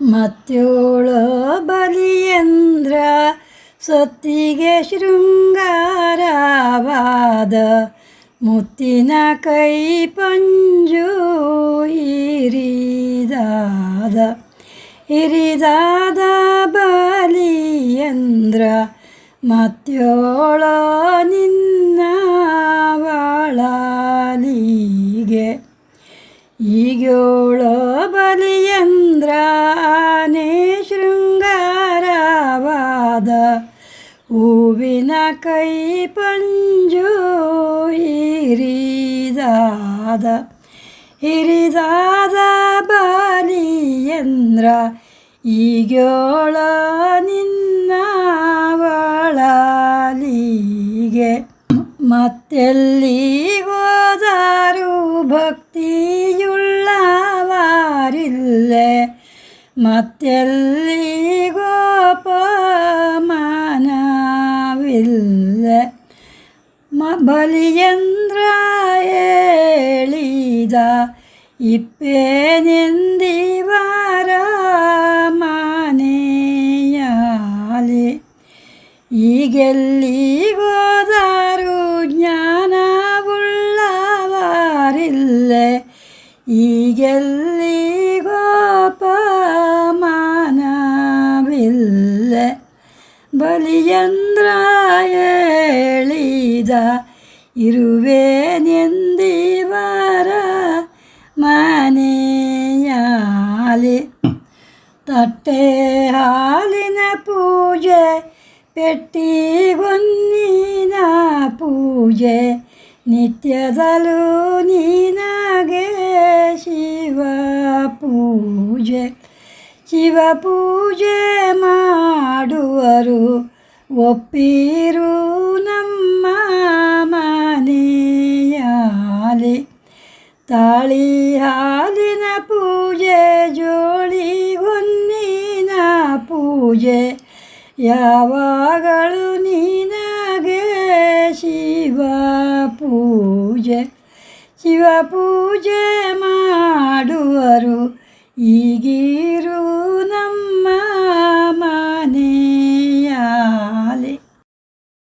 ಮತ್ತೇಳು ಬಲಿಯಂದ್ರ ಸೊತ್ತಿಗೆ ಶೃಂಗಾರವಾದ ಮುತ್ತಿನ ಕೈ ಪಂಜು ಹಿರಿದಾದ ಹಿರಿದಾದ ಬಲಿಯಂದ್ರ ಮತ್ತೇಳ ನಿನ್ನ ಶೃಂಗಾರವಾದ ಹೂವಿನ ಕೈ ಪಂಜು ಹಿರಿದಾದ ಹಿರಿದಾದ ಬಲಿಯಂದ್ರ ಈಗೋಳ ನಿನ್ನ ಒಳಲಿಗೆ. ಮತ್ತೆಲ್ಲಿ ಹೋದಾರು ಭಕ್ತಿಯುಳ್ಳವಾರಿಲ್ಲೆ. ಮತ್ತೆಲ್ಲಿಗೋಪಮಾನವಿಲ್ಲೆ ബലിയന്ത്രേളീത ഇപ്പേനെന്തിവാരമാനേയാലെ? ഈ ഗല്ലി ഈഗല്ലിഗോപമാനവില്ല? ബലിയന്ത്രേളീ ಹೇಳಿದ ಇರುವೇನೆಂದಿವರ ಮನೆಯಾಲಿ. ತಟ್ಟೆ ಹಾಲಿನ ಪೂಜೆ ಪೆಟ್ಟಿಗೊನ್ನಿನ ಪೂಜೆ ನಿತ್ಯದಲ್ಲೂ ನೀನಾಗೆ ಶಿವ ಪೂಜೆ. ಶಿವ ಪೂಜೆ ಮಾಡುವರು ಒಪ್ಪಿರು ನಮ್ಮ ತಾಳಿ ಹಾಲಿನ ಪೂಜೆ ಜೋಳಿ ಹೊನ್ನಿನ ಪೂಜೆ. ಯಾವಾಗಳು ನೀನಾಗೆ ಶಿವ ಪೂಜೆ. ಶಿವ ಪೂಜೆ ಮಾಡುವರು. ಈಗಿ